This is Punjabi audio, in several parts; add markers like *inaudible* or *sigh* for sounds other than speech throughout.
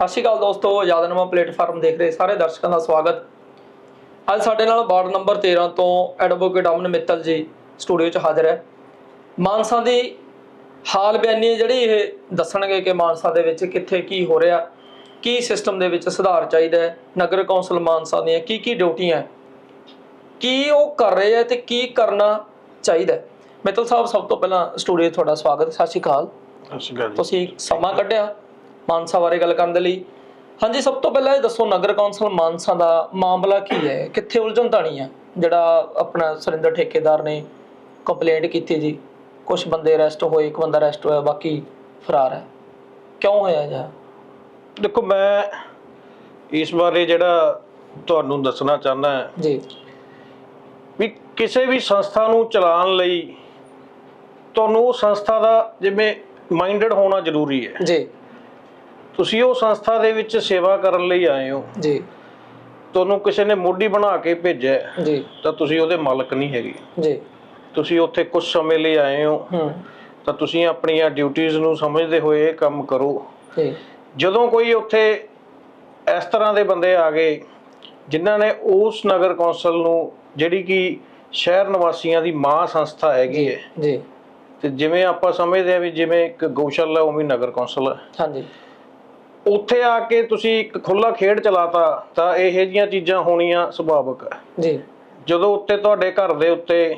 ਸਤਿ ਸ਼੍ਰੀ ਅਕਾਲ ਦੋਸਤੋ ਯਾਦਨਮਾ ਪਲੇਟਫਾਰਮ ਦੇਖ ਰਹੇ ਸਾਰੇ ਦਰਸ਼ਕਾਂ ਦਾ ਸਵਾਗਤ। ਅੱਜ ਸਾਡੇ ਨਾਲ ਵਾਰਡ ਨੰਬਰ 13 ਤੋਂ ਐਡਵੋਕੇਟ ਅਮਨ ਮਿੱਤਲ ਜੀ ਸਟੂਡੀਓ 'ਚ ਹਾਜ਼ਰ ਹੈ। ਮਾਨਸਾ ਦੀ ਹਾਲ ਬਿਆਨੀ ਜਿਹੜੀ ਇਹ ਦੱਸਣਗੇ ਕਿ ਮਾਨਸਾ ਦੇ ਵਿੱਚ ਕਿੱਥੇ ਕੀ ਹੋ ਰਿਹਾ ਕੀ ਸਿਸਟਮ ਦੇ ਵਿੱਚ ਸੁਧਾਰ ਚਾਹੀਦਾ ਹੈ ਨਗਰ ਕੌਂਸਲ ਮਾਨਸਾ ਦੀਆਂ ਕੀ ਕੀ ਡਿਊਟੀਆਂ ਕੀ ਉਹ ਕਰ ਰਹੇ ਹੈ ਤੇ ਕੀ ਕਰਨਾ ਚਾਹੀਦਾ ਮਿੱਤਲ ਸਾਹਿਬ ਸਭ ਤੋਂ ਪਹਿਲਾਂ ਸਟੂਡੀਓ 'ਚ ਤੁਹਾਡਾ ਸਵਾਗਤ ਸਤਿ ਸ਼੍ਰੀ ਅਕਾਲ। ਤੁਸੀਂ ਸਮਾਂ ਕੱਢਿਆ। ਮਾਨਸਾ ਬਾਰੇ ਗੱਲ ਕਰਨ ਦੇ ਲਈ। ਹਾਂਜੀ ਸਭ ਤੋਂ ਪਹਿਲਾਂ ਇਹ ਦੱਸੋ ਨਗਰ ਕੌਂਸਲ ਮਾਨਸਾ ਦਾ ਮਾਮਲਾ ਕੀ ਹੈ? ਕਿੱਥੇ ਉਲਝਣ ਤਾਣੀ ਹੈ? ਜਿਹੜਾ ਆਪਣਾ ਸੁਰਿੰਦਰ ਠੇਕੇਦਾਰ ਨੇ ਕੰਪਲੇਂਟ ਕੀਤੀ ਜੀ। ਕੁਝ ਬੰਦੇ ਅਰੈਸਟ ਹੋਏ ਇੱਕ ਬੰਦਾ ਅਰੈਸਟ ਹੋਇਆ ਬਾਕੀ ਫਰਾਰ ਹੈ। ਕਿਉਂ ਹੋਇਆ ਜੀ ਦੇਖੋ ਮੈਂ ਇਸ ਬਾਰੇ ਜਿਹੜਾ ਤੁਹਾਨੂੰ ਦੱਸਣਾ ਚਾਹੁੰਦਾ ਹਾਂ ਜੀ। ਵੀ ਕਿਸੇ ਵੀ ਸੰਸਥਾ ਨੂੰ ਚਲਾਉਣ ਲਈ ਤੁਹਾਨੂੰ ਉਹ ਸੰਸਥਾ ਦਾ ਜਿਵੇਂ ਮਾਈਂਡਡ ਹੋਣਾ ਜ਼ਰੂਰੀ ਹੈ। ਜੀ। ਤੁਸੀਂ ਉਹ ਸੰਸਥਾ ਦੇ ਵਿੱਚ ਸੇਵਾ ਕਰਨ ਲਈ ਆਏ ਹੋ। ਜੀ। ਤੁਹਾਨੂੰ ਕਿਸੇ ਨੇ ਮੋਢੀ ਬਣਾ ਕੇ ਭੇਜਿਆ ਜੀ। ਤਾਂ ਤੁਸੀਂ ਉਹਦੇ ਮਾਲਕ ਨਹੀਂ ਹੈਗੇ। ਜੀ। ਤੁਸੀਂ ਉੱਥੇ ਕੁਝ ਸਮੇਂ ਲਈ ਆਏ ਹੋ ਹੂੰ। ਤਾਂ ਤੁਸੀਂ ਆਪਣੀਆਂ ਡਿਊਟੀਆਂ ਨੂੰ ਸਮਝਦੇ ਹੋਏ ਇਹ ਕੰਮ ਕਰੋ। ਜੀ। ਜਦੋਂ ਕੋਈ ਉੱਥੇ ਇਸ ਤਰ੍ਹਾਂ ਦੇ ਬੰਦੇ ਆ ਗਏ ਜਿਨ੍ਹਾਂ ਨੇ ਉਸ ਨਗਰ ਕੌਂਸਲ ਨੂੰ ਜਿਹੜੀ ਕਿ ਸ਼ਹਿਰ ਨਿਵਾਸੀਆਂ ਦੀ ਮਾਂ ਸੰਸਥਾ ਹੈਗੀ ਹੈ ਜੀ। ਤੇ ਜਿਵੇਂ ਆਪਾਂ ਸਮਝਦੇ ਆ ਵੀ ਜਿਵੇਂ ਇੱਕ ਗਊਸ਼ਾਲਾ ਉਵੇਂ ਨਗਰ ਕੌਂਸਲ ਹੈ। ਹਾਂਜੀ। ਉੱਥੇ ਆ ਕੇ ਤੁਸੀਂ ਇੱਕ ਖੁੱਲਾ ਖੇਡ ਚਲਾਤਾ ਤਾਂ ਇਹੋ ਜਿਹੀਆਂ ਚੀਜ਼ਾਂ ਹੋਣੀਆਂ ਸੁਭਾਵਿਕ। ਹੈ ਜੀ। ਜਦੋਂ ਉੱਤੇ ਤੁਹਾਡੇ ਘਰ ਦੇ ਉੱਤੇ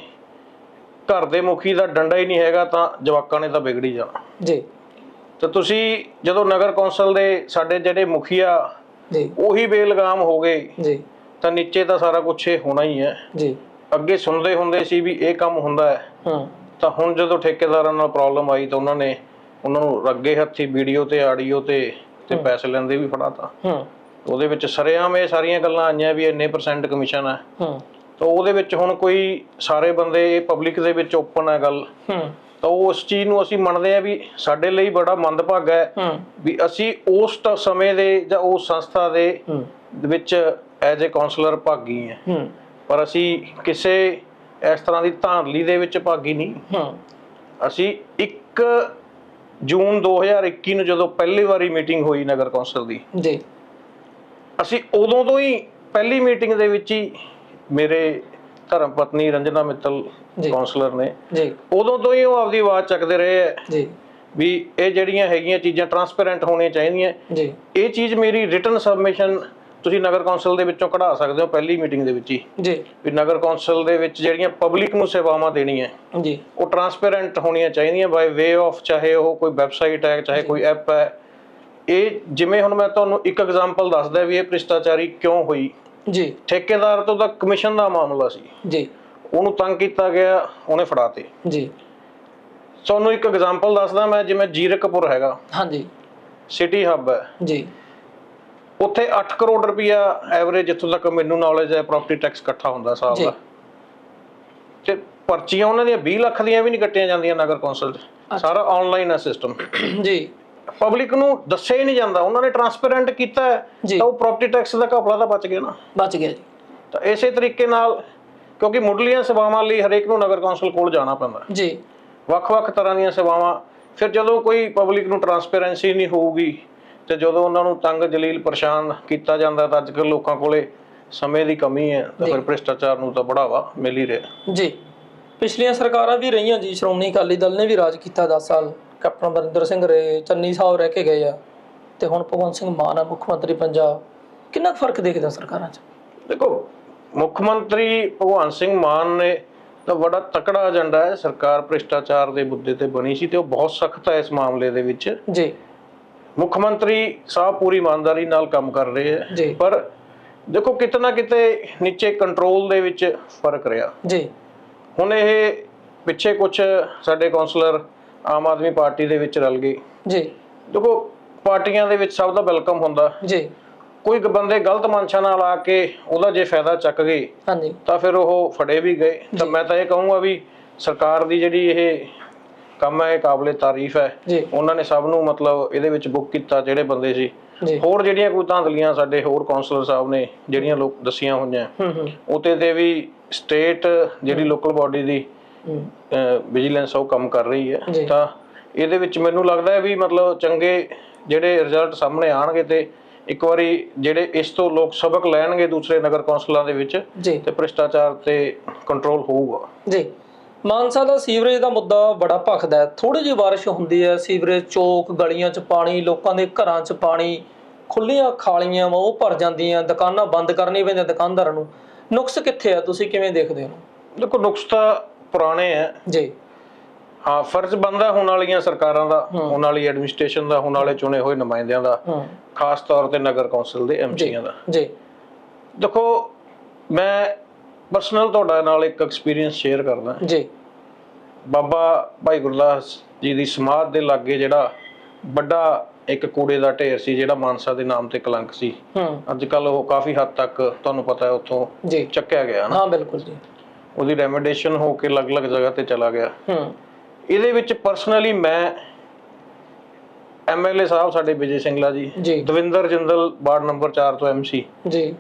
ਘਰ ਦੇ ਮੁਖੀ ਦਾ ਡੰਡਾ ਹੀ ਨਹੀਂ ਹੈਗਾ ਤਾਂ ਜਵਾਕਾਂ ਨੇ ਤਾਂ ਵਿਗੜੀ ਜਾਣਾ। ਜੀ। ਤੇ ਤੁਸੀਂ ਜਦੋਂ ਨਗਰ ਕੌਂਸਲ ਦੇ ਸਾਡੇ ਜਿਹੜੇ ਮੁਖੀਆ ਜੀ। ਉਹੀ ਬੇਲਗਾਮ ਹੋ ਗਏ ਜੀ। ਤਾਂ ਨੀਚੇ ਤਾਂ ਸਾਰਾ ਕੁਝ ਇਹ ਹੋਣਾ ਹੀ ਹੈ। ਜੀ। ਅੱਗੇ ਸੁਣਦੇ ਹੁੰਦੇ ਸੀ ਵੀ ਇਹ ਕੰਮ ਹੁੰਦਾ ਹੈ। ਹੂੰ। ਤਾਂ ਹੁਣ ਜਦੋਂ ਠੇਕੇਦਾਰਾਂ ਨਾਲ ਪ੍ਰੋਬਲਮ ਆਈ ਤਾਂ ਉਹਨਾਂ ਨੇ ਉਹਨਾਂ ਨੂੰ ਰੱਗੇ ਹੱਥੀ ਵੀਡੀਓ ਤੇ ਆਡੀਓ ਤੇ ਤੇ ਪੈਸੇ ਲੈਂਦੇ ਵੀ ਫੜਾਤਾ ਹੂੰ। ਉਹਦੇ ਵਿੱਚ ਸਰੇਆਮ ਇਹ ਸਾਰੀਆਂ ਗੱਲਾਂ ਆਈਆਂ ਵੀ ਇੰਨੇ ਪਰਸੈਂਟ ਕਮਿਸ਼ਨ ਹੈ ਹੂੰ। ਤਾਂ ਉਹਦੇ ਵਿੱਚ ਹੁਣ ਕੋਈ ਸਾਰੇ ਬੰਦੇ ਇਹ ਪਬਲਿਕ ਦੇ ਵਿੱਚ ਓਪਨ ਹੈ ਗੱਲ। ਹੂੰ। ਤਾਂ ਉਸ ਚੀਜ਼ ਨੂੰ ਅਸੀਂ ਮੰਨਦੇ ਆ ਵੀ ਸਾਡੇ ਲਈ ਬੜਾ ਮੰਦਭਾਗਾ ਹੈ ਹੂੰ। ਵੀ ਅਸੀਂ ਉਸ ਸਮੇਂ ਦੇ ਜਾਂ ਉਸ ਸੰਸਥਾ ਦੇ ਵਿੱਚ ਐਜ਼ ਅ ਕਾਉਂਸਲਰ ਭਾਗੀ ਹਾਂ ਹੂੰ। ਪਰ ਅਸੀਂ ਕਿਸੇ ਇਸ ਤਰ੍ਹਾਂ ਦੀ ਧਾਂਦਲੀ ਦੇ ਵਿੱਚ ਭਾਗੀ ਨਹੀਂ। ਹੂੰ। ਅਸੀਂ 1 ਜੂਨ 2021 ਨੂੰ ਜਦੋਂ ਪਹਿਲੀ ਵਾਰੀ ਮੀਟਿੰਗ ਹੋਈ ਨਗਰ ਕੌਂਸਲ ਦੀ ਜੀ। ਅਸੀਂ ਉਦੋਂ ਤੋਂ ਹੀ ਪਹਿਲੀ ਮੀਟਿੰਗ ਦੇ ਵਿੱਚ ਹੀ ਮੇਰੇ ਧਰਮ ਪਤਨੀ ਰੰਜਨਾ ਮਿੱਤਲ ਜੀ। ਕਾਉਂਸਲਰ ਨੇ ਜੀ। ਉਦੋਂ ਤੋਂ ਹੀ ਉਹ ਆਪਦੀ ਆਵਾਜ਼ ਚੱਕਦੇ ਰਹੇ ਹੈ ਜੀ। ਵੀ ਇਹ ਜਿਹੜੀਆਂ ਹੈਗੀਆਂ ਚੀਜ਼ਾਂ ਟਰਾਂਸਪੇਰੈਂਟ ਹੋਣੀਆਂ ਚਾਹੀਦੀਆਂ। ਜੀ। ਇਹ ਚੀਜ਼ ਮੇਰੀ ਰਿਟਨ ਸਬਮਿਸ਼ਨ ਤੁਸੀਂ ਨਗਰ ਕੌਂਸਲ ਦੇ ਵਿੱਚੋਂ ਕਢਾ ਸਕਦੇ ਹੋ ਪਹਿਲੀ ਮੀਟਿੰਗ ਦੇ ਵਿੱਚ ਹੀ। ਜੀ। ਵੀ ਨਗਰ ਕੌਂਸਲ ਦੇ ਵਿੱਚ ਜਿਹੜੀਆਂ ਪਬਲਿਕ ਨੂੰ ਸੇਵਾਵਾਂ ਦੇਣੀਆਂ। ਜੀ। ਉਹ ਟਰਾਂਸਪੇਰੈਂਟ ਹੋਣੀਆਂ ਚਾਹੀਦੀਆਂ ਬਾਈ ਵੇ ਆਫ ਚਾਹੇ ਉਹ ਕੋਈ ਵੈਬਸਾਈਟ ਹੈ ਚਾਹੇ ਕੋਈ ਐਪ ਹੈ। ਇਹ ਜਿਵੇਂ ਹੁਣ ਮੈਂ ਤੁਹਾਨੂੰ ਇੱਕ ਐਗਜ਼ਾਮਪਲ ਦੱਸਦਾ ਵੀ ਇਹ ਭ੍ਰਿਸ਼ਟਾਚਾਰੀ ਕਿਉਂ ਹੋਈ। ਜੀ। ਠੇਕੇਦਾਰ ਤੋਂ ਤਾਂ ਕਮਿਸ਼ਨ ਦਾ ਮਾਮਲਾ ਸੀ। ਜੀ। ਉਹਨੂੰ ਤੰਗ ਕੀਤਾ ਗਿਆ ਉਹਨੇ ਫੜਾਤੇ। ਜੀ। ਤੁਹਾਨੂੰ ਇੱਕ ਐਗਜ਼ਾਮਪਲ ਦੱਸਦਾ ਮੈਂ ਜਿਵੇਂ ਜੀਰਕਪੁਰ ਹੈਗਾ। ਹਾਂਜੀ। ਸਿਟੀ ਹੱਬ ਹੈ। ਜੀ। ਉੱਥੇ 8 ਕਰੋੜ ਰੁਪਇਆ ਐਵਰੇਜ ਜਿੱਥੋਂ ਤੱਕ ਮੈਨੂੰ ਨੌਲੇਜ ਹੈ ਪ੍ਰਾਪਰਟੀ ਟੈਕਸ ਇਕੱਠਾ ਹੁੰਦਾ ਸਾਲ। ਦਾ। ਤੇ ਪਰਚੀਆਂ ਉਹਨਾਂ ਦੀਆਂ 20 ਲੱਖ ਦੀਆਂ ਵੀ ਨਹੀਂ ਕੱਟੀਆਂ ਜਾਂਦੀਆਂ ਨਗਰ ਕੌਂਸਲ 'ਚ। ਸਾਰਾ ਆਨਲਾਈਨ ਹੈ ਸਿਸਟਮ *clears throat* ਜੀ। ਪਬਲਿਕ ਨੂੰ ਦੱਸਿਆ ਹੀ ਨਹੀਂ ਜਾਂਦਾ। ਉਹਨਾਂ ਨੇ ਟਰਾਂਸਪੇਰੈਂਟ ਕੀਤਾ। ਤਾਂ ਉਹ ਪ੍ਰਾਪਰਟੀ ਟੈਕਸ ਦਾ ਘਪਲਾ ਤਾਂ ਬਚ ਗਿਆ ਨਾ। ਬਚ ਗਿਆ ਜੀ। ਤਾਂ ਇਸੇ ਤਰੀਕੇ ਨਾਲ ਕਿਉਂਕਿ ਮੁੱਢਲੀਆਂ ਸੇਵਾਵਾਂ ਲਈ ਹਰੇਕ ਨੂੰ ਨਗਰ ਕੌਂਸਲ ਕੋਲ ਜਾਣਾ ਪੈਂਦਾ। ਜੀ। ਵੱਖ-ਵੱਖ ਤਰ੍ਹਾਂ ਦੀਆਂ ਸੇਵਾਵਾਂ। ਫਿਰ ਜਦੋਂ ਕੋਈ ਪਬਲਿਕ ਨੂੰ ਟਰਾਂਸਪੇਰੈਂਸੀ ਨਹੀਂ ਹੋਊਗੀ ਤੇ ਜਦੋਂ ਉਹਨਾਂ ਨੂੰ ਤੰਗ ਜਲੀਲ ਪਰੇਸ਼ਾਨ ਕੀਤਾ ਜਾਂਦਾ ਤਾਂ ਅੱਜਕੱਲ ਲੋਕਾਂ ਕੋਲੇ ਸਮੇਂ ਦੀ ਕਮੀ ਹੈ ਤਾਂ ਫਿਰ ਭ੍ਰਿਸ਼ਟਾਚਾਰ ਨੂੰ ਤਾਂ ਬੜਾਵਾ ਮਿਲ ਹੀ ਰਿਹਾ। ਜੀ। ਪਿਛਲੀਆਂ ਸਰਕਾਰਾਂ ਵੀ ਰਹੀਆਂ ਜੀ ਸ਼੍ਰੋਮਣੀ ਅਕਾਲੀ ਦਲ ਨੇ ਵੀ ਰਾਜ ਕੀਤਾ 10 ਸਾਲ। ਕੈਪਟਨ ਅਮਰਿੰਦਰ ਸਿੰਘ ਰਹੇ ਚੰਨੀ ਸਾਹਿਬ ਰਹਿ ਕੇ ਗਏ ਆ ਤੇ ਹੁਣ ਭਗਵੰਤ ਸਿੰਘ ਮਾਨ ਆ ਮੁੱਖ ਮੰਤਰੀ ਪੰਜਾਬ। ਕਿੰਨਾ ਫ਼ਰਕ ਦੇਖਦੇ ਹੋ ਸਰਕਾਰਾਂ 'ਚ? ਦੇਖੋ ਮੁੱਖ ਮੰਤਰੀ ਭਗਵੰਤ ਸਿੰਘ ਮਾਨ ਨੇ ਤਾਂ ਬੜਾ ਤਕੜਾ ਏਜੰਡਾ ਹੈ। ਸਰਕਾਰ ਭ੍ਰਿਸ਼ਟਾਚਾਰ ਦੇ ਮੁੱਦੇ ਤੇ ਬਣੀ ਸੀ ਤੇ ਉਹ ਬਹੁਤ ਸਖਤ ਹੈ ਇਸ ਮਾਮਲੇ ਦੇ ਵਿੱਚ। ਜੀ। ਮੁੱਖ ਮੰਤਰੀ ਸਾਹਿਬ ਪੂਰੀ ਇਮਾਨਦਾਰੀ ਨਾਲ ਕੰਮ ਕਰ ਰਹੇ ਹੈ। ਪਰ ਦੇਖੋ ਕਿਤੇ ਨਾ ਕਿਤੇ ਨੀਚੇ ਕੰਟਰੋਲ ਦੇ ਵਿੱਚ ਫ਼ਰਕ ਰਿਹਾ। ਜੀ। ਹੁਣ ਇਹ ਪਿੱਛੇ ਕੁਝ ਸਾਡੇ ਕਾਉਂਸਲਰ ਆਮ ਆਦਮੀ ਪਾਰਟੀ ਦੇ ਵਿੱਚ ਰਲ ਗਏ। ਜੀ। ਦੇਖੋ ਪਾਰਟੀਆਂ ਦੇ ਵਿੱਚ ਸਭ ਦਾ ਵੈਲਕਮ ਹੁੰਦਾ। ਜੀ। ਕੋਈ ਬੰਦੇ ਗਲਤ ਮਨਸ਼ਾ ਨਾਲ ਆ ਕੇ ਉਹਦਾ ਜੇ ਫਾਇਦਾ ਚੱਕ ਗਏ ਹਾਂਜੀ। ਤਾਂ ਫਿਰ ਉਹ ਫੜੇ ਵੀ ਗਏ। ਤਾਂ ਮੈਂ ਤਾਂ ਇਹ ਕਹੂੰਗਾ ਵੀ ਸਰਕਾਰ ਦੀ ਜਿਹੜੀ ਇਹ ਕੰਮ ਹੈ ਕਾਬਲੇ ਤਾਰੀਫ ਹੈ। ਉਹਨਾਂ ਨੇ ਸਭ ਨੂੰ ਮਤਲਬ ਇਹਦੇ ਵਿੱਚ ਬੁੱਕ ਕੀਤਾ ਜਿਹੜੇ ਬੰਦੇ ਸੀ। ਹੋਰ ਜਿਹੜੀਆਂ ਕੋਈ ਧਾਂਦਲੀਆਂ ਸਾਡੇ ਹੋਰ ਕਾਉਂਸਲਰ ਸਾਹਿਬ ਨੇ ਜਿਹੜੀਆਂ ਲੋਕ ਦੱਸੀਆਂ ਹੋਈਆਂ ਉਤੇ ਤੇ ਵੀ ਸਟੇਟ ਜਿਹੜੀ ਲੋਕਲ ਬਾਡੀ ਦੀ ਵਿਜੀਲੈਂਸ ਉਹ ਕੰਮ ਕਰ ਰਹੀ ਹੈ। ਤਾਂ ਇਹਦੇ ਵਿੱਚ ਮੈਨੂੰ ਲੱਗਦਾ ਹੈ ਵੀ ਮਤਲਬ ਚੰਗੇ ਜਿਹੜੇ ਰਿਜ਼ਲਟ ਸਾਹਮਣੇ ਆਣਗੇ ਤੇ ਇੱਕ ਵਾਰੀ ਜਿਹੜੇ ਇਸ ਤੋਂ ਲੋਕ ਸਬਕ ਲੈਣਗੇ ਦੂਸਰੇ ਨਗਰ ਕੌਂਸਲਾਂ ਦੇ ਵਿੱਚ ਤੇ ਭ੍ਰਿਸ਼ਟਾਚਾਰ ਤੇ ਕੰਟਰੋਲ ਹੋਊਗਾ। ਜੀ। ਮਾਨਸਾ ਦਾ ਸੀਵਰੇਜ ਦਾ ਮੁੱਦਾ ਬੜਾ ਭਖਦਾ ਹੈ। ਥੋੜੀ ਜਿਹੀ ਬਾਰਿਸ਼ ਹੁੰਦੀ ਹੈ ਸੀਵਰੇਜ ਚੌਕ ਗਲੀਆਂ 'ਚ ਪਾਣੀ ਲੋਕਾਂ ਦੇ ਘਰਾਂ 'ਚ ਪਾਣੀ ਖੁੱਲੀਆਂ ਖਾਲੀਆਂ ਵਾ ਉਹ ਭਰ ਜਾਂਦੀਆਂ ਦੁਕਾਨਾਂ ਬੰਦ ਕਰਨੀ ਪੈਂਦੀਆਂ ਦੁਕਾਨਦਾਰਾਂ ਨੂੰ। ਨੁਕਸ ਕਿੱਥੇ ਆ? ਤੁਸੀਂ ਕਿਵੇਂ ਦੇਖਦੇ ਹੋ? ਦੇਖੋ ਨੁਕਸ ਤਾਂ ਪੁਰਾਣੇ ਹੈ। ਜੀ। ਹਾਂ ਫਰਜ਼ ਬੰਦਾ ਹੁਣ ਵਾਲੀਆਂ ਸਰਕਾਰਾਂ ਦਾ ਹੁਣ ਵਾਲੀ ਐਡਮਿਨਿਸਟ੍ਰੇਸ਼ਨ ਦਾ ਹੁਣ ਵਾਲੇ ਚੁਣੇ ਹੋਏ ਨੁਮਾਇੰਦਿਆਂ ਦਾ ਖਾਸ ਤੌਰ ਤੇ ਨਗਰ ਕੌਂਸਲ ਦੇ ਐਮਸੀਆਂ ਦਾ। ਜੀ। ਦੇਖੋ ਮੈਂ ਪਰਸਨਲ ਤੁਹਾਡਾ ਨਾਲ ਇੱਕ ਐਕਸਪੀਰੀਅੰਸ ਸ਼ੇਅਰ ਕਰਦਾ ਜੀ। ਬਾਬਾ ਭਾਈ ਗੁਰਦਾਸ ਜੀ ਦੀ ਸਮਾਧ ਦੇ ਲਾਗੇ ਜਿਹੜਾ ਵੱਡਾ ਇੱਕ ਕੂੜੇ ਦਾ ਢੇਰ ਸੀ ਜਿਹੜਾ ਮਾਨਸਾ ਦੇ ਨਾਮ ਤੇ ਕਲੰਕ ਸੀ। ਹੂੰ। ਅੱਜ ਕੱਲ ਉਹ ਕਾਫੀ ਹੱਦ ਤੱਕ ਤੁਹਾਨੂੰ ਪਤਾ ਹੈ ਉੱਥੋਂ ਜੀ। ਚੱਕਿਆ ਗਿਆ ਨਾ। ਹਾਂ ਬਿਲਕੁਲ ਜੀ। ਉਹਦੀ ਰੈਮੀਡੇਸ਼ਨ ਹੋ ਕੇ ਅਲੱਗ-ਅਲੱਗ ਜਗ੍ਹਾ ਤੇ ਚਲਾ ਗਿਆ। ਹੂੰ। ਇਹਦੇ ਵਿੱਚ ਪਰਸਨਲੀ ਮੈਂ ਐਮਐਲਏ ਸਾਹਿਬ ਸਾਡੇ ਵਿਜੇ ਸਿੰਘਲਾ ਜੀ ਜੀ। ਦਵਿੰਦਰ ਜਿੰਦਲ ਵਾਰਡ ਨੰਬਰ 4 ਤੋਂ ਐਮਸੀ ਜੀ।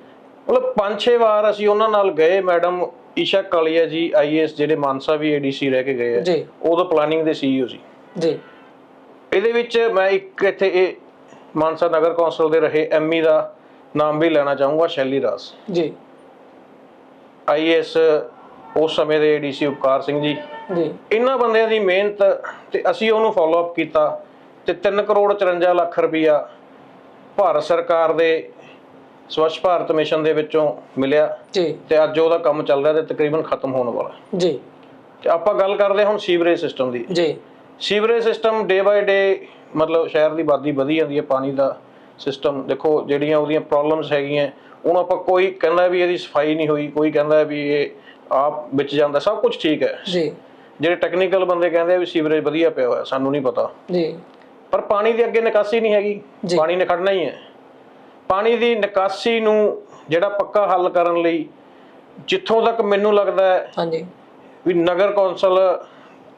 ਮਤਲਬ ਪੰਜ ਛੇ ਵਾਰ ਅਸੀਂ ਉਹਨਾਂ ਨਾਲ ਗਏ ਮੈਡਮ ਈਸ਼ਾ ਕਾਲੀਆ ਜੀ ਆਈਏਐਸ ਜਿਹੜੇ ਮਾਨਸਾ ਵੀ ਏਡੀਸੀ ਰਹਿ ਕੇ ਗਏ ਆ। ਉਦੋਂ ਪਲਾਨਿੰਗ ਦੇ ਸੀਈਓ ਸੀ ਜੀ। ਇਹਦੇ ਵਿੱਚ ਮੈਂ ਇੱਕ ਇੱਥੇ ਇਹ ਮਾਨਸਾ ਨਗਰ ਕੌਂਸਲ ਦੇ ਰਹੇ ਐਮਈ ਦਾ ਨਾਮ ਵੀ ਲੈਣਾ ਚਾਹੂੰਗਾ ਸ਼ੈਲੀ ਰਾਸ ਜੀ। ਆਈਏਐਸ ਉਸ ਸਮੇਂ ਦੇ ਏਡੀਸੀ ਉਪਕਾਰ ਸਿੰਘ ਜੀ। ਜੀ। ਇਹਨਾਂ ਬੰਦਿਆਂ ਦੀ ਮਿਹਨਤ ਤੇ ਅਸੀਂ ਉਹਨੂੰ ਫਾਲੋ ਅਪ ਕੀਤਾ ਤੇ 3 ਕਰੋੜ 54 ਲੱਖ ਰੁਪਈਆ ਭਾਰਤ ਸਰਕਾਰ ਦੇ ਸਵੱਛ ਭਾਰਤ ਮਿਸ਼ਨ ਦੇ ਵਿੱਚੋਂ ਮਿਲਿਆ ਜੀ। ਤੇ ਅੱਜ ਉਹਦਾ ਕੰਮ ਚੱਲ ਰਿਹਾ ਤੇ ਤਕਰੀਬਨ ਖਤਮ ਹੋਣ ਵਾਲਾ। ਜੀ। ਤੇ ਆਪਾਂ ਗੱਲ ਕਰਦੇ ਹੁਣ ਸੀਵਰੇਜ ਸਿਸਟਮ ਦੀ। ਜੀ। Sewerage system day by day ਮਤਲਬ ਸ਼ਹਿਰ ਦੀ ਆਬਾਦੀ ਵਧੀ ਜਾਂਦੀ ਹੈ ਪਾਣੀ ਦਾ ਸਿਸਟਮ ਦੇਖੋ ਜਿਹੜੀਆਂ ਉਹਦੀਆਂ ਪ੍ਰੋਬਲਮਸ ਹੈਗੀਆਂ ਹੁਣ ਆਪਾਂ ਕੋਈ ਕਹਿੰਦਾ ਵੀ ਇਹਦੀ ਸਫ਼ਾਈ ਨਹੀਂ ਹੋਈ ਕੋਈ ਕਹਿੰਦਾ ਵੀ ਇਹ ਆਪ ਵਿੱਚ ਜਾਂਦਾ ਸਭ ਕੁਝ ਠੀਕ ਹੈ। ਜੀ। ਜਿਹੜੇ ਟੈਕਨੀਕਲ ਬੰਦੇ ਕਹਿੰਦੇ ਆ ਵੀ ਸੀਵਰੇਜ ਵਧੀਆ ਪਿਆ ਹੋਇਆ ਸਾਨੂੰ ਨਹੀਂ ਪਤਾ। ਜੀ। ਪਰ ਪਾਣੀ ਦੀ ਅੱਗੇ ਨਿਕਾਸੀ ਨਹੀਂ ਹੈਗੀ। ਪਾਣੀ ਨੇ ਖੜਨਾ ਹੀ ਹੈ। ਪਾਣੀ ਦੀ ਨਿਕਾਸੀ ਨੂੰ ਜਿਹੜਾ ਪੱਕਾ ਹੱਲ ਕਰਨ ਲਈ ਜਿੱਥੋਂ ਤੱਕ ਮੈਨੂੰ ਲੱਗਦਾ ਹੈ ਹਾਂਜੀ। ਵੀ ਨਗਰ ਕੌਂਸਲ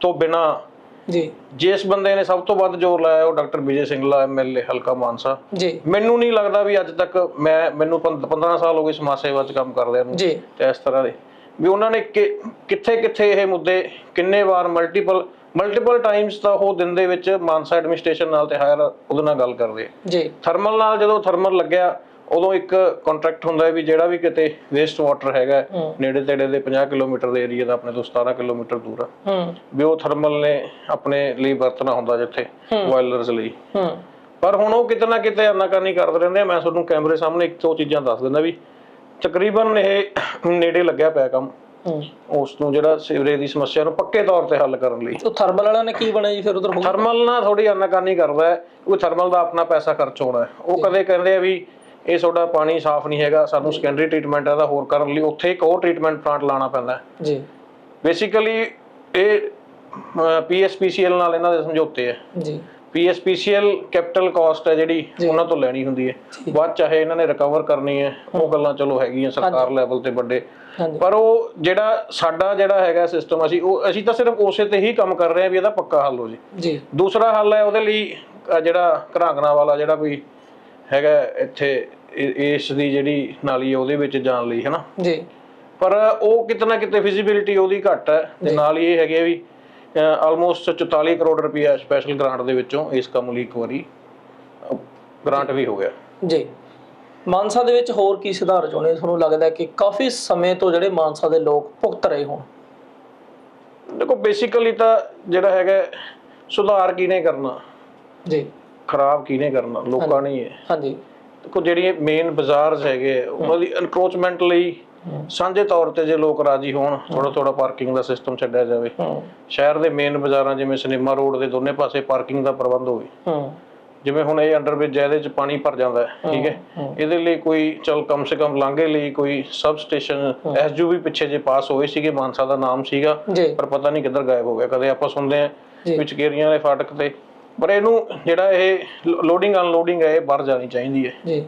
ਤੋਂ ਬਿਨਾ ਜੀ। ਜਿਸ ਬੰਦੇ ਨੇ ਸਭ ਤੋਂ ਵੱਧ ਜ਼ੋਰ ਲਾਇਆ ਉਹ ਡਾਕਟਰ ਵਿਜੇ ਸਿੰਘਲਾ ਐਮਐਲਏ ਹਲਕਾ ਮਾਨਸਾ। ਜੀ। ਮੈਨੂੰ ਨਹੀਂ ਲੱਗਦਾ ਵੀ ਅੱਜ ਤੱਕ ਮੈਂ ਮੈਨੂੰ 15 ਸਾਲ ਹੋ ਗਏ ਸਮਾਜ ਸੇਵਾ 'ਚ ਕੰਮ ਕਰਦਿਆਂ ਨੂੰ ਤੇ ਇਸ ਤਰ੍ਹਾਂ ਦੇ। ਵੀ ਉਹਨਾਂ ਨੇ ਕਿੱਥੇ ਕਿੱਥੇ ਇਹ ਮੁੱਦੇ ਕਿੰਨੇ ਵਾਰ ਮਲਟੀਪਲ ਮਲਟੀਪਲ ਟਾਈਮਸ ਤਾਂ ਉਹ ਦਿਨ ਦੇ ਵਿੱਚ ਮਾਨਸਾ ਐਡਮਿਨਿਸਟ੍ਰੇਸ਼ਨ ਨਾਲ ਤੇ ਹਾਇਰ ਉਹਦੇ ਨਾਲ ਗੱਲ ਕਰਦੇ ਜੀ। ਥਰਮਲ ਨਾਲ ਜਦੋਂ ਥਰਮਲ ਲੱਗਿਆ ਉਦੋਂ ਇੱਕ ਕੰਟਰੈਕਟ ਹੁੰਦਾ ਹੈ ਵੀ ਜਿਹੜਾ ਵੀ ਕਿਤੇ ਵੇਸਟ ਵਾਟਰ ਹੈਗਾ। ਨੇੜੇ ਤੇੜੇ ਦੇ 50 ਕਿਲੋਮੀਟਰ ਦੇ ਏਰੀਆ ਦਾ ਆਪਣੇ ਤੋਂ 17 ਕਿਲੋਮੀਟਰ ਦੂਰ ਆ। ਹੂੰ। ਵੀ ਉਹ ਥਰਮਲ ਨੇ ਆਪਣੇ ਲਈ ਵਰਤਣਾ ਹੁੰਦਾ ਜਿੱਥੇ ਬੋਇਲਰਸ ਲਈ। ਹੂੰ। ਪਰ ਹੁਣ ਉਹ ਕਿਤੇ ਨਾ ਕਿਤੇ ਅਨਾਕਾਨੀ ਕਰਦੇ ਰਹਿੰਦੇ ਆ। ਮੈਂ ਤੁਹਾਨੂੰ ਕੈਮਰੇ ਸਾਹਮਣੇ ਇੱਕ ਦੋ ਚੀਜ਼ਾਂ ਦੱਸ ਦਿੰਦਾ ਵੀ ਤਕਰੀਬਨ ਇਹ ਨੇੜੇ ਲੱਗਿਆ ਪਿਆ ਕੰਮ। ਉਸ ਨੂੰ ਜਿਹੜਾ ਸੀਵਰੇਜ ਦੀ ਸਮੱਸਿਆ ਨੂੰ ਪੱਕੇ ਤੌਰ ਤੇ ਹੱਲ ਕਰਨ ਲਈ। ਉਹ ਥਰਮਲ ਵਾਲਿਆਂ ਨੇ ਕੀ ਬਣਿਆ ਜੀ ਫਿਰ ਉਧਰ ਥਰਮਲ ਨਾਲ ਥੋੜੀ ਅਨਾਕਾਨੀ ਕਰਦਾ ਹੈ। ਉਹ ਥਰਮਲ ਦਾ ਆਪਣਾ ਪੈਸਾ ਖਰਚ ਹੋਣਾ ਹੈ। ਉਹ ਕਦੇ ਕਹਿੰਦੇ ਆ ਵੀ ਇਹ ਤੁਹਾਡਾ ਪਾਣੀ ਸਾਫ਼ ਨਹੀਂ ਹੈਗਾ ਸਾਨੂੰ ਸੈਕੰਡਰੀ ਟ੍ਰੀਟਮੈਂਟ ਇਹਦਾ ਹੋਰ ਕਰਨ ਲਈ ਉੱਥੇ ਇੱਕ ਹੋਰ ਟ੍ਰੀਟਮੈਂਟ ਪਲਾਂਟ ਲਾਣਾ ਪੈਂਦਾ ਜੀ। ਬੇਸਿਕਲੀ ਇਹ ਪੀਐਸਪੀਸੀਐਲ ਨਾਲ ਇਹਨਾਂ ਦੇ ਸਮਝੌਤੇ ਹੈ। ਜੀ। ਪੀਐਸਪੀਸੀਐਲ ਕੈਪੀਟਲ ਕਾਸਟ ਹੈ ਜਿਹੜੀ ਉਹਨਾਂ ਤੋਂ ਲੈਣੀ ਹੁੰਦੀ ਹੈ। ਬਾਅਦ ਚਾਹੇ ਇਹਨਾਂ ਨੇ ਰਿਕਵਰ ਕਰਨੀ ਹੈ ਉਹ ਗੱਲਾਂ ਚਲੋ ਹੈਗੀਆਂ ਸਰਕਾਰ ਲੈਵਲ ਤੇ ਵੱਡੇ। ਪਰ ਉਹ ਜਿਹੜਾ ਸਾਡਾ ਜਿਹੜਾ ਹੈਗਾ ਸਿਸਟਮ ਅਸੀਂ ਉਹ ਅਸੀਂ ਤਾਂ ਸਿਰਫ ਉਸੇ ਤੇ ਹੀ ਕੰਮ ਕਰ ਰਹੇ ਹਾਂ ਵੀ ਇਹਦਾ ਪੱਕਾ ਹੱਲ ਹੋ ਜੇ। ਜੀ। ਦੂਸਰਾ ਹੱਲ ਹੈ ਉਹਦੇ ਲਈ ਜਿਹੜਾ ਘਰਾਂਗਣਾ ਵਾਲਾ ਜਿਹੜਾ ਕੋਈ ਹੈਗਾ ਇੱਥੇ ਇਸ ਦੀ ਜਿਹੜੀ ਨਾਲੀ ਹੈ ਉਹਦੇ ਵਿੱਚ ਜਾਣ ਲਈ ਹੈਨਾ? ਜੀ। ਪਰ ਉਹ ਕਿਤੇ ਨਾ ਕਿਤੇ ਫਿਜ਼ੀਬਿਲਿਟੀ ਉਹਦੀ ਘੱਟ ਹੈ। ਤੇ ਨਾਲ ਹੀ ਇਹ ਹੈਗੇ ਵੀ ਆਲਮੋਸਟ 44 ਕਰੋੜ ਰੁਪਇਆ ਸਪੈਸ਼ਲ ਗ੍ਰਾਂਟ ਦੇ ਵਿੱਚੋਂ ਇਸ ਕੰਮ ਲਈ ਇੱਕ ਵਾਰੀ ਗ੍ਰਾਂਟ ਵੀ ਹੋ ਗਿਆ। ਜੀ। ਮਾਨਸਾ ਦੇ ਵਿੱਚ ਹੋਰ ਕੀ ਸੁਧਾਰ ਚਾਹੁੰਦੇ ਤੁਹਾਨੂੰ ਲੱਗਦਾ ਕਿ ਕਾਫੀ ਸਮੇਂ ਤੋਂ ਜਿਹੜੇ ਮਾਨਸਾ ਦੇ ਲੋਕ ਭੁਗਤ ਰਹੇ ਹੋਣ? ਦੇਖੋ ਬੇਸਿਕਲੀ ਤਾਂ ਜਿਹੜਾ ਹੈਗਾ ਸੁਧਾਰ ਕਿਹਨੇ ਕਰਨਾ? ਜੀ। ਖਰਾਬ ਕਿਹਨੇ ਕਰਨਾ? ਲੋਕਾਂ ਨੇ। ਹੀ ਹੈ ਹਾਂਜੀ। ਦੇਖੋ ਜਿਹੜੀਆਂ ਮੇਨ ਬਾਜ਼ਾਰਸ ਹੈਗੇ ਉਹਨਾਂ ਦੀ ਐਨਕਰੋਚਮੈਂਟ ਲਈ ਸਾਂਝੇ ਤੌਰ ਤੇ ਜੇ ਲੋਕ ਰਾਜੀ ਹੋਣ ਥੋੜਾ ਥੋੜਾ ਪਾਰਕਿੰਗ ਦਾ ਸਿਸਟਮ ਛੱਡਿਆ ਜਾਵੇ। ਹੂੰ। ਸ਼ਹਿਰ ਦੇ ਮੇਨ ਬਾਜ਼ਾਰਾਂ ਜਿਵੇਂ ਸਿਨੇਮਾ ਰੋਡ ਦੇ ਦੋਨੇ ਪਾਸੇ ਪਾਰਕਿੰਗ ਦਾ ਪ੍ਰਬੰਧ ਹੋਵੇ। ਹੂੰ। ਜਿਵੇਂ ਹੁਣ ਇਹ ਅੰਡਰਬ੍ਰਿਜ ਇਹਦੇ ਚ ਪਾਣੀ ਭਰ ਜਾਂਦਾ ਹੈ ਠੀਕ ਹੈ? ਇਹਦੇ ਲਈ ਕੋਈ ਚਲ ਕਮ ਸੇ ਕਮ ਲਾਂਘੇ ਲਈ ਕੋਈ ਸਬ ਸਟੇਸ਼ਨ ਐਸਯੂਵੀ ਪਿੱਛੇ ਜੇ ਪਾਸ ਹੋਏ ਸੀਗੇ ਮਾਨਸਾ ਦਾ ਨਾਮ ਸੀਗਾ ਪਰ ਪਤਾ ਨਹੀਂ ਕਿੱਧਰ ਗਾਇਬ ਹੋ ਗਿਆ। ਕਦੇ ਆਪਾਂ ਸੁਣਦੇ ਆ। ਵਿੱਚ ਕੇਰੀਆਂ ਵਾਲੇ ਫਾਟਕ ਤੇ। ਪਰ ਇਹਨੂੰ ਜਿਹੜਾ ਇਹ ਲੋਡਿੰਗ ਅਨਲੋਡਿੰਗ ਹੈ ਇਹ ਬਾਹਰ ਜਾਣੀ ਚਾਹੀਦੀ ਹੈ। ਜੀ।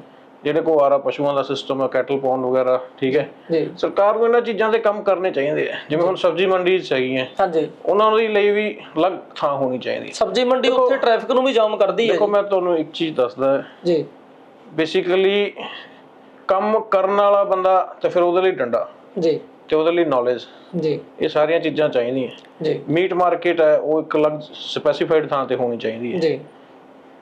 ਜਿਹੜੇ ਕੋ ਆਰਾ ਪਸ਼ੂਆਂ ਦਾ ਸਿਸਟਮ ਹੈ ਕੈਟਲ ਪੌਂਡ ਵਗੈਰਾ ਠੀਕ ਹੈ? ਜੀ। ਸਰਕਾਰ ਨੂੰ ਇਹਨਾਂ ਚੀਜ਼ਾਂ ਤੇ ਕੰਮ ਕਰਨੇ ਚਾਹੀਦੇ ਆ। ਜਿਵੇਂ ਹੁਣ ਸਬਜ਼ੀ ਮੰਡੀ ਹੈਗੀਆਂ। ਹਾਂਜੀ। ਉਹਨਾਂ ਦੇ ਲਈ ਵੀ ਅਲੱਗ ਥਾਂ ਹੋਣੀ ਚਾਹੀਦੀ। ਹੈ ਸਬਜ਼ੀ ਮੰਡੀ ਉੱਥੇ ਟ੍ਰੈਫਿਕ ਨੂੰ ਵੀ ਜਾਮ ਕਰਦੀ ਹੈ। ਦੇਖੋ ਮੈਂ ਤੁਹਾਨੂੰ ਇੱਕ ਚੀਜ਼ ਦੱਸਦਾ। ਜੀ। ਬੇਸਿਕਲੀ ਕੰਮ ਕਰਨ ਵਾਲਾ ਬੰਦਾ ਤੇ ਫਿਰ ਉਹਦੇ ਲਈ ਡੰਡਾ ਜੀ। ਤੇ ਉਹਦੇ ਲਈ ਨੌਲੇਜ ਜੀ। ਇਹ ਸਾਰੀਆਂ ਚੀਜ਼ਾਂ ਚਾਹੀਦੀਆਂ। ਜੀ। ਮੀਟ ਮਾਰਕੀਟ ਹੈ ਉਹ ਇੱਕ ਅਲੱਗ ਸਪੈਸੀਫਾਈਡ ਥਾਂ ਤੇ ਹੋਣੀ ਚਾਹੀਦੀ ਹੈ। ਜੀ।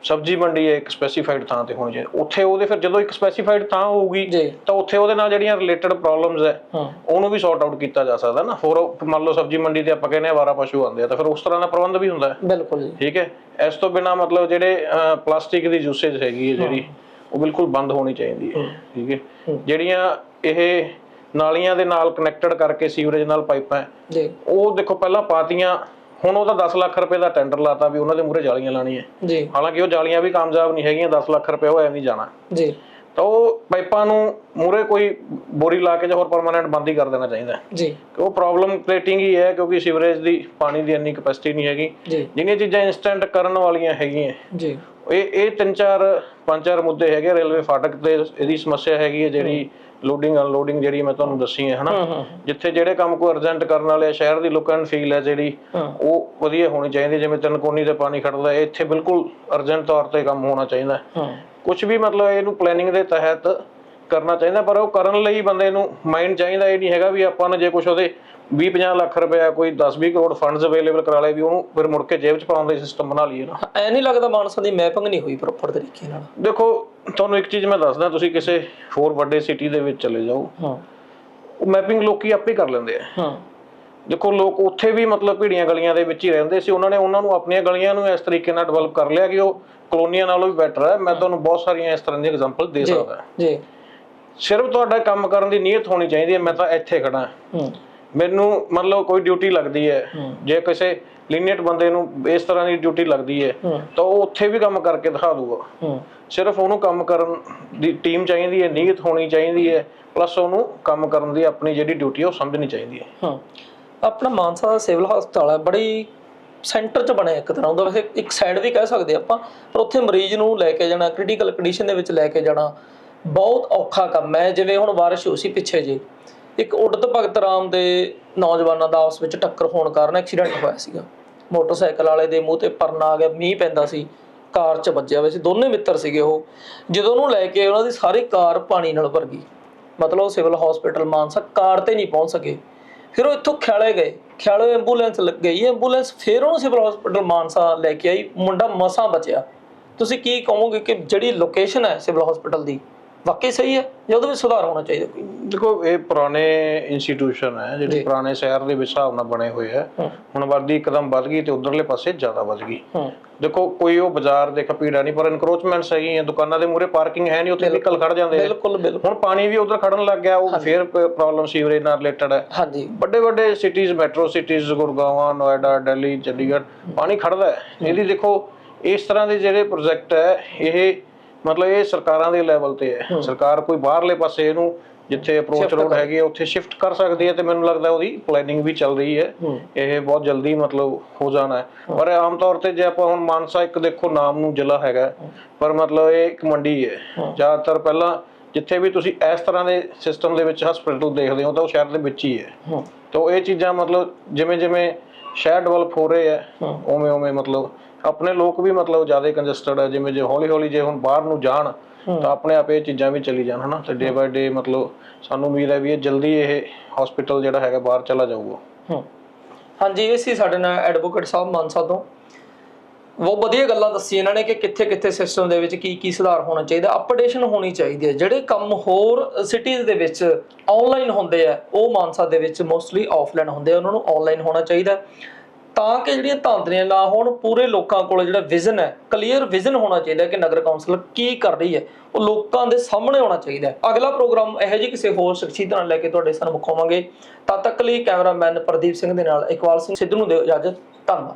ਸਬਜ਼ੀ ਮੰਡੀ ਹੈ ਇੱਕ ਸਪੈਸੀਫਾਈਡ ਥਾਂ ਤੇ ਹੋਣੀ ਚਾਹੀਦੀ। ਉੱਥੇ ਉਹਦੇ ਫਿਰ ਜਦੋਂ ਇੱਕ ਸਪੈਸੀਫਾਈਡ ਥਾਂ ਹੋਊਗੀ ਤਾਂ ਉੱਥੇ ਉਹਦੇ ਨਾਲ ਜਿਹੜੀਆਂ ਰਿਲੇਟਡ ਪ੍ਰੋਬਲਮਸ ਹੈ ਉਹਨੂੰ ਵੀ ਸੌਰਟ ਆਊਟ ਕੀਤਾ ਜਾ ਸਕਦਾ ਨਾ। ਹੋਰ ਮੰਨ ਲਓ ਸਬਜ਼ੀ ਮੰਡੀ ਤੇ ਆਪਾਂ ਕਹਿੰਦੇ ਆ ਵਾਰਾ ਪਸ਼ੂ ਆਉਂਦੇ ਆ ਤਾਂ ਫਿਰ ਉਸ ਤਰ੍ਹਾਂ ਦਾ ਪ੍ਰਬੰਧ ਵੀ ਹੁੰਦਾ ਹੈ। ਬਿਲਕੁਲ ਜੀ। ਠੀਕ ਹੈ? ਇਸ ਤੋਂ ਬਿਨਾ ਮਤਲਬ ਜਿਹੜੇ ਪਲਾਸਟਿਕ ਦੀ ਯੂਸੇਜ ਹੈਗੀ ਹੈ ਜਿਹੜੀ ਉਹ ਬਿਲਕੁਲ ਬੰਦ ਹੋਣੀ ਚਾਹੀਦੀ ਹੈ। ਠੀਕ ਹੈ? ਜਿਹੜੀਆਂ ਇਹ ਨਾਲੀਆਂ ਦੇ ਨਾਲ ਕਨੈਕਟਡ ਕਰਕੇ ਸੀਵਰੇਜ ਨਾਲ ਪਾਈਪਾਂ ਉਹ ਦੇਖੋ ਪਹਿਲਾਂ ਪਾਤੀਆਂ ਹੁਣ ਉਹਦਾ 10 ਲੱਖ ਰੁਪਏ ਦਾ ਟੈਂਡਰ ਲਾਤਾ ਵੀ ਉਹਨਾਂ ਦੇ ਮੂਹਰੇ ਜਾਲੀਆਂ ਲਾਣੀਆਂ ਜੀ। ਹਾਲਾਂਕਿ ਉਹ ਜਾਲੀਆਂ ਵੀ ਕਾਮਯਾਬ ਨਹੀਂ ਹੈਗੀਆਂ 10 ਲੱਖ ਰੁਪਏ ਉਹ ਐਵੇਂ ਹੀ ਜਾਣਾ। ਜੀ। ਤਾਂ ਉਹ ਪਾਈਪਾਂ ਨੂੰ ਮੂਹਰੇ ਕੋਈ ਬੋਰੀ ਲਾ ਕੇ ਜਾਂ ਹੋਰ ਪਰਮਾਨੈਂਟ ਬੰਦ ਹੀ ਕਰ ਦੇਣਾ ਚਾਹੀਦਾ। ਜੀ। ਕਿ ਉਹ ਪ੍ਰੋਬਲਮ ਕ੍ਰੀਏਟਿੰਗ ਹੀ ਹੈ ਕਿਉਂਕਿ ਸੀਵਰੇਜ ਦੀ ਪਾਣੀ ਦੀ ਇੰਨੀ ਕਪੈਸਿਟੀ ਨਹੀਂ ਹੈਗੀ। ਜੀ। ਜਿੰਨੀਆਂ ਚੀਜ਼ਾਂ ਇਨਸਟੈਂਟ ਕਰਨ ਵਾਲੀਆਂ ਹੈਗੀਆਂ। ਜੀ। ਇਹ ਇਹ ਤਿੰਨ ਚਾਰ ਪੰਜ ਚਾਰ ਮੁੱਦੇ ਹੈਗੇ ਰੇਲਵੇ ਫਾਟਕ ਤੇ ਇਹਦੀ ਸਮੱਸਿਆ ਹੈਗੀ ਹੈ ਜਿਹੜੀ ਲੋਡਿੰਗ ਅਨਲੋਡਿੰਗ ਜਿਹੜੀ ਮੈਂ ਤੁਹਾਨੂੰ ਦੱਸੀ ਹੈ ਹਨਾ? ਜਿੱਥੇ ਜਿਹੜੇ ਕੰਮ ਕੋਈ ਅਰਜੈਂਟ ਕਰਨ ਵਾਲੇ ਸ਼ਹਿਰ ਦੀ ਲੁੱਕ ਐਂਡ ਫੀਲ ਹੈ ਜਿਹੜੀ ਉਹ ਵਧੀਆ ਹੋਣੀ ਚਾਹੀਦੀ ਜਿਵੇਂ ਤਿੰਨਕੋਨੀ ਤੇ ਪਾਣੀ ਖੜਦਾ ਇੱਥੇ ਬਿਲਕੁਲ ਅਰਜੈਂਟ ਤੌਰ ਤੇ ਕੰਮ ਹੋਣਾ ਚਾਹੀਦਾ ਕੁਝ ਵੀ ਮਤਲਬ ਇਹਨੂੰ ਪਲੈਨਿੰਗ ਦੇ ਤਹਿਤ ਕਰਨਾ ਚਾਹੀਦਾ ਪਰ ਉਹ ਕਰਨ ਲਈ ਬੰਦੇ ਨੂੰ ਮਾਈਂਡ ਚਾਹੀਦਾ ਇਹ ਨਹੀਂ ਹੈਗਾ ਵੀ ਆਪਾਂ ਨੇ ਜੇ ਕੁਝ ਉਹਦੇ 20 50 ਲੱਖ ਰੁਪਇਆ ਕੋਈ 10 20 ਕਰੋੜ ਫੰਡਸ ਅਵੇਲੇਬਲ ਕਰਾ ਲਏ ਵੀ ਉਹਨੂੰ ਫਿਰ ਮੁੜ ਕੇ ਜੇਬ 'ਚ ਪਾਉਣ ਦਾ ਸਿਸਟਮ ਬਣਾ ਲਈਏ ਨਾ। ਐ ਨਹੀਂ ਲੱਗਦਾ ਮਾਨਸਾ ਦੀ ਮੈਪਿੰਗ ਨਹੀਂ ਹੋਈ ਪ੍ਰੋਪਰ ਤਰੀਕੇ ਨਾਲ? ਦੇਖੋ ਤੁਹਾਨੂੰ ਇੱਕ ਚੀਜ਼ ਮੈਂ ਦੱਸਦਾ ਤੁਸੀਂ ਕਿਸੇ ਹੋਰ ਵੱਡੇ ਸਿਟੀ ਦੇ ਵਿੱਚ ਚਲੇ ਜਾਓ। ਹਾਂ। ਉਹ ਮੈਪਿੰਗ ਲੋਕੀ ਆਪੇ ਕਰ ਲੈਂਦੇ ਆ। ਹਾਂ। ਦੇਖੋ ਲੋਕ ਉੱਥੇ ਵੀ ਮਤਲਬ ਭੀੜੀਆਂ ਗਲੀਆਂ ਦੇ ਵਿੱਚ ਹੀ ਰਹਿੰਦੇ ਸੀ। ਉਹਨਾਂ ਨੇ ਉਹਨਾਂ ਨੂੰ ਆਪਣੀਆਂ ਗਲੀਆਂ ਨੂੰ ਇਸ ਤਰੀਕੇ ਨਾਲ ਡਿਵੈਲਪ ਕਰ ਲਿਆ ਕਿ ਉਹ ਕਲੋਨੀਆਂ ਨਾਲੋਂ ਵੀ ਬੈਟਰ ਹੈ ਮੈਂ ਤੁਹਾਨੂੰ ਬਹੁਤ ਸਾਰੀਆਂ ਇਸ ਤਰ੍ਹਾਂ ਦੀਆਂ ਐਗਜ਼ਾਮਪਲ ਦੇ ਸਕਦਾ। ਜੀ। ਸਿਰਫ ਤੁਹਾਡਾ ਕੰਮ ਕਰਨ ਦੀ ਨੀਅਤ ਹੋਣੀ ਚਾਹੀਦੀ ਹੈ। ਮੈਂ ਤਾਂ ਇੱਥੇ ਖੜਾ ਹਾਂ। ਮੈਨੂੰ ਲਓ ਕੋਈ ਡਿਊਟੀ ਲੱਗਦੀ ਹੈ। ਜੇ ਕਿਸੇ ਲੀਨੀਅਟ ਬੰਦੇ ਨੂੰ ਇਸ ਤਰ੍ਹਾਂ ਦੀ ਡਿਊਟੀ ਲੱਗਦੀ ਹੈ ਤਾਂ ਉਹ ਉੱਥੇ ਵੀ ਕੰਮ ਕਰਕੇ ਦਿਖਾ ਦੂਗਾ। ਸਿਰਫ ਉਹਨੂੰ ਕੰਮ ਕਰਨ ਦੀ ਟੀਮ ਚਾਹੀਦੀ ਹੈ, ਨੀਅਤ ਹੋਣੀ ਚਾਹੀਦੀ ਹੈ ਪਲੱਸ ਉਹਨੂੰ ਕੰਮ ਕਰਨ ਦੀ ਆਪਣੀ ਜਿਹੜੀ ਡਿਊਟੀ ਹੈ ਉਹ ਸਮਝਣੀ ਚਾਹੀਦੀ ਹੈ। ਹਾਂ। ਆਪਣਾ ਮਾਨਸਾ ਦਾ ਸਿਵਲ ਹਸਪਤਾਲ ਹੈ, ਬੜੀ ਸੈਂਟਰ 'ਚ ਬਣਿਆ ਇੱਕ ਤਰ੍ਹਾਂ ਦਾ ਵੈਸੇ ਇੱਕ ਸਾਈਡ ਵੀ ਕਹਿ ਸਕਦੇ ਆਪਾਂ, ਪਰ ਉੱਥੇ ਮਰੀਜ਼ ਨੂੰ ਲੈ ਕੇ ਜਾਣਾ ਕ੍ਰਿਟੀਕਲ ਕੰਡੀਸ਼ਨ ਦੇ ਵਿੱਚ ਲੈ ਕੇ ਜਾਣਾ, ਬਹੁਤ ਔਖਾ ਕੰਮ ਹੈ। ਜਿਵੇਂ ਹੁਣ ਬਾਰਿਸ਼ ਹੋਈ ਸੀ ਪਿੱਛੇ ਜੇ, ਇੱਕ ਉਡਤ ਭਗਤ ਰਾਮ ਦੇ ਨੌਜਵਾਨਾਂ ਦਾ ਆਪਸ ਵਿੱਚ ਟੱਕਰ ਹੋਣ ਕਾਰਨ ਐਕਸੀਡੈਂਟ ਹੋਇਆ ਸੀਗਾ। ਮੋਟਰਸਾਈਕਲ ਵਾਲੇ ਦੇ ਮੂੰਹ ਤੇ ਪਰਨਾ ਆ ਗਿਆ, ਮੀਂਹ ਪੈਂਦਾ ਸੀ। ਕਾਰ 'ਚ ਵੱਜਿਆ ਹੋਇਆ ਸੀ, ਦੋਨੇ ਮਿੱਤਰ ਸੀਗੇ ਉਹ। ਜਦੋਂ ਉਹਨੂੰ ਲੈ ਕੇ ਉਹਨਾਂ ਦੀ ਸਾਰੀ ਕਾਰ ਪਾਣੀ ਨਾਲ ਭਰ ਗਈ। ਮਤਲਬ ਉਹ ਸਿਵਲ ਹਸਪੀਟਲ ਮਾਨਸਾ ਕਾਰ ਤੇ ਨਹੀਂ ਪਹੁੰਚ ਸਕੇ। ਫਿਰ ਉਹ ਇੱਥੋਂ ਖਿਆਲੇ ਗਏ। ਖਿਆਲੇ ਐਂਬੂਲੈਂਸ ਲੱਗ ਗਈ। ਐਂਬੂਲੈਂਸ ਫਿਰ ਉਹਨੂੰ ਸਿਵਲ ਹਸਪੀਟਲ ਮਾਨਸਾ ਲੈ ਕੇ ਆਈ। ਮੁੰਡਾ ਮਸਾਂ ਬਚਿਆ। ਤੁਸੀਂ ਕੀ ਕਹੋਗੇ ਕਿ ਜਿਹੜੀ ਲੋਕੇਸ਼ਨ ਹੈ ਸਿਵਲ ਹਸਪੀਟਲ ਦੀ? ਵਾਕਈ ਸਹੀ ਹੈ ਜਾਂ ਉਹਦੇ ਵਿੱਚ ਸੁਧਾਰ ਹੋਣਾ ਚਾਹੀਦਾ ਕੋਈ? ਦੇਖੋ ਇਹ ਪੁਰਾਣੇ ਇੰਸਟੀਟਿਊਸ਼ਨ ਹੈ ਜਿਹੜੇ ਪੁਰਾਣੇ ਸ਼ਹਿਰ ਦੇ ਵਿੱਚ ਹਿਸਾਬ ਨਾਲ ਬਣੇ ਹੋਏ ਆ। ਹੁਣ ਵਰਦੀ ਇੱਕਦਮ ਵੱਧ ਗਈ ਤੇ ਉਧਰਲੇ ਪਾਸੇ ਜ਼ਿਆਦਾ ਵੱਧ ਗਈ। ਦੇਖੋ ਕੋਈ ਉਹ ਬਾਜ਼ਾਰ ਦੇ ਖਪੀੜਾ ਨਹੀਂ ਪਰ ਇਨਕਰੋਚਮੈਂਟਸ ਹੈਗੀਆਂ ਦੁਕਾਨਾਂ ਦੇ ਮੂਹਰੇ ਪਾਰਕਿੰਗ ਹੈ ਨਹੀਂ ਉੱਥੇ ਵਹੀਕਲ ਖੜ ਜਾਂਦੇ ਬਿਲਕੁਲ ਬਿਲਕੁਲ। ਹੁਣ ਪਾਣੀ ਵੀ ਉਧਰ ਖੜਨ ਲੱਗ ਗਿਆ ਉਹ ਫੇਰ ਪ੍ਰੋਬਲਮ ਸੀਵਰੇਜ ਨਾਲ ਰਿਲੇਟਡ ਹੈ। ਹਾਂਜੀ। ਵੱਡੇ ਵੱਡੇ cities metro cities Gurgaon Noida Delhi Chandigarh ਪਾਣੀ ਖੜਦਾ ਹੈ। ਇਹਦੀ ਦੇਖੋ ਇਸ ਤਰ੍ਹਾਂ ਦੇ ਜਿਹੜੇ ਪ੍ਰੋਜੈਕਟ ਹੈ ਇਹ ਮਤਲਬ ਇਹ ਸਰਕਾਰਾਂ ਦੇ ਲੈਵਲ ਤੇ ਹੈ। ਸਰਕਾਰ ਕੋਈ ਬਾਹਰਲੇ ਪਾਸੇ ਇਹਨੂੰ ਜਿੱਥੇ ਅਪਰੋਚ ਰੋਡ ਹੈਗੀ ਹੈ ਉੱਥੇ ਸ਼ਿਫਟ ਕਰ ਸਕਦੀ ਹੈ ਤੇ ਮੈਨੂੰ ਲੱਗਦਾ ਉਹਦੀ ਪਲੈਨਿੰਗ ਵੀ ਚੱਲ ਰਹੀ ਹੈ। ਇਹ ਬਹੁਤ ਜਲਦੀ ਮਤਲਬ ਹੋ ਜਾਣਾ ਹੈ। ਪਰ ਆਮ ਤੌਰ ਤੇ ਜੇ ਆਪਾਂ ਹੁਣ ਮਾਨਸਾ ਇੱਕ ਦੇਖੋ ਨਾਮ ਨੂੰ ਜ਼ਿਲ੍ਹਾ ਹੈਗਾ ਪਰ ਮਤਲਬ ਇਹ ਇੱਕ ਮੰਡੀ ਹੈ। ਜ਼ਿਆਦਾਤਰ ਪਹਿਲਾਂ ਜਿੱਥੇ ਵੀ ਤੁਸੀਂ ਇਸ ਤਰ੍ਹਾਂ ਦੇ ਸਿਸਟਮ ਦੇ ਵਿੱਚ ਹਸਪੀਟਲ ਦੇਖਦੇ ਹੋ ਤਾਂ ਉਹ ਸ਼ਹਿਰ ਦੇ ਵਿੱਚ ਹੀ ਹੈ। ਤਾਂ ਇਹ ਚੀਜ਼ਾਂ ਮਤਲਬ ਜਿਵੇਂ ਜਿਵੇਂ ਸ਼ਹਿਰ ਡਿਵੈਲਪ ਹੋ ਰਹੇ ਆ ਹੂੰ। ਉਵੇਂ ਉਵੇਂ ਮਤਲਬ ਆਪਣੇ ਲੋਕ ਵੀ ਮਤਲਬ ਜ਼ਿਆਦਾ ਕੰਜਸਟਡ ਹੈ ਜਿਵੇਂ ਜੇ ਹੌਲੀ ਹੌਲੀ ਜੇ ਹੁਣ ਬਾਹਰ ਨੂੰ ਜਾਣ ਤਾਂ ਆਪਣੇ ਆਪ ਇਹ ਚੀਜ਼ਾਂ ਵੀ ਚਲੀ ਜਾਣ ਹਨਾ? ਤੇ ਡੇ ਬਾਏ ਡੇ ਮਤਲਬ ਸਾਨੂੰ ਉਮੀਦ ਹੈ ਵੀ ਇਹ ਜਲਦੀ ਇਹ ਹਸਪੀਟਲ ਜਿਹੜਾ ਹੈਗਾ ਬਾਹਰ ਚਲਾ ਜਾਊਗਾ। ਹਾਂਜੀ ਇਹ ਸੀ ਸਾਡੇ ਨਾਲ ਐਡਵੋਕੇਟ ਸਾਹਿਬ ਮਾਨਸਾ ਤੋਂ। ਬਹੁਤ ਵਧੀਆ ਗੱਲਾਂ ਦੱਸੀ ਇਹਨਾਂ ਨੇ ਕਿ ਕਿੱਥੇ ਕਿੱਥੇ ਸਿਸਟਮ ਦੇ ਵਿੱਚ ਕੀ ਕੀ ਸੁਧਾਰ ਹੋਣਾ ਚਾਹੀਦਾ ਅਪਡੇਸ਼ਨ ਹੋਣੀ ਚਾਹੀਦੀ ਹੈ। ਜਿਹੜੇ ਕੰਮ ਹੋਰ ਸਿਟੀਜ਼ ਦੇ ਵਿੱਚ ਆਨਲਾਈਨ ਹੁੰਦੇ ਆ ਉਹ ਮਾਨਸਾ ਦੇ ਵਿੱਚ ਮੋਸਟਲੀ ਆਫਲਾਈਨ ਹੁੰਦੇ ਆ ਉਹਨਾਂ ਨੂੰ ਆਨਲਾਈਨ ਹੋਣਾ ਚਾਹੀਦਾ। ਤਾਂ ਕਿ ਜਿਹੜੀਆਂ ਧਾਂਦਲੀਆਂ ਨਾ ਹੋਣ, ਪੂਰੇ ਲੋਕਾਂ ਕੋਲ ਜਿਹੜਾ ਵਿਜ਼ਨ ਹੈ ਕਲੀਅਰ ਵਿਜ਼ਨ ਹੋਣਾ ਚਾਹੀਦਾ ਕਿ ਨਗਰ ਕੌਂਸਲ ਕੀ ਕਰ ਰਹੀ ਹੈ। ਉਹ ਲੋਕਾਂ ਦੇ ਸਾਹਮਣੇ ਆਉਣਾ ਚਾਹੀਦਾ ਹੈ। ਅਗਲਾ ਪ੍ਰੋਗਰਾਮ ਇਹੋ ਜਿਹੀ ਕਿਸੇ ਹੋਰ ਸ਼ਖਸੀਅਤ ਨਾਲ ਲੈ ਕੇ ਤੁਹਾਡੇ ਸਾਹਮਣੇ ਵਿਖਾਵਾਂਗੇ। ਤਦ ਤੱਕ ਲਈ ਕੈਮਰਾਮੈਨ ਪ੍ਰਦੀਪ ਸਿੰਘ ਦੇ ਨਾਲ ਇਕਬਾਲ ਸਿੰਘ ਸਿੱਧੂ ਨੂੰ ਦਿਓ ਇਜਾਜ਼ਤ। ਧੰਨਵਾਦ।